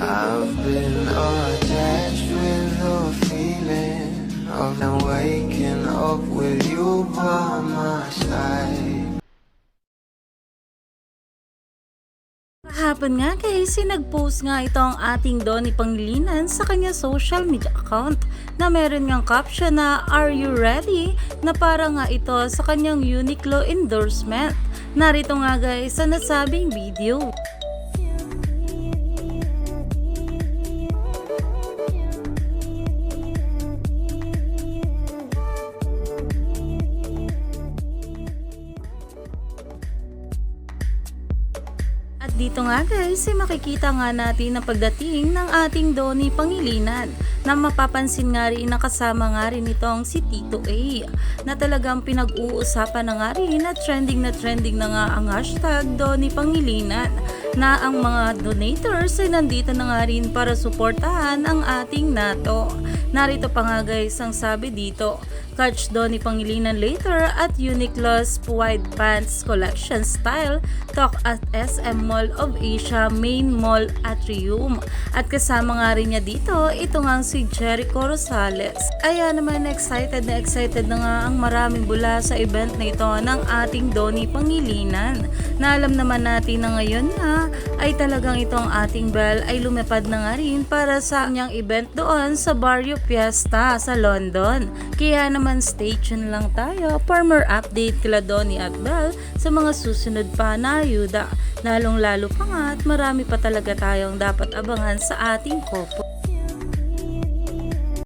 I've been attached with the feeling of now waking up with you by my side. Kahapon nga guys, sinag-post nga ito ang ating Donnie Pangilinan sa kanya social media account na meron ngang caption na Are you ready? na para nga ito sa kanyang Uniqlo endorsement. Narito nga guys sa nasabing video. At dito nga guys, ay makikita nga natin ang pagdating ng ating Donnie Pangilinan na mapapansin nga rin na kasama nga rin itong si Tito A na talagang pinag-uusapan na nga rin na trending na trending na nga ang hashtag Donnie Pangilinan na ang mga donators ay nandito na nga rin para suportahan ang ating NATO. Narito pa nga guys ang sabi dito, Catch Donnie Pangilinan later at Uniqlo's Wide Pants Collection Style Talk at SM Mall of Asia Main Mall Atrium. At kasama nga rin niya dito, ito nga si Jericho Rosales. Kaya naman excited na excited na nga ang maraming bula sa event na ito ng ating Donnie Pangilinan. Na alam naman natin na ngayon na ay talagang itong ating Bell ay lumipad na nga rin para sa kanyang event doon sa Barrio Fiesta sa London. Kaya naman stay tuned lang tayo for more update kila Donnie at Bell sa mga susunod pa na ayuda. Lalong lalo pa nga at marami pa talaga tayong dapat abangan sa ating kopo.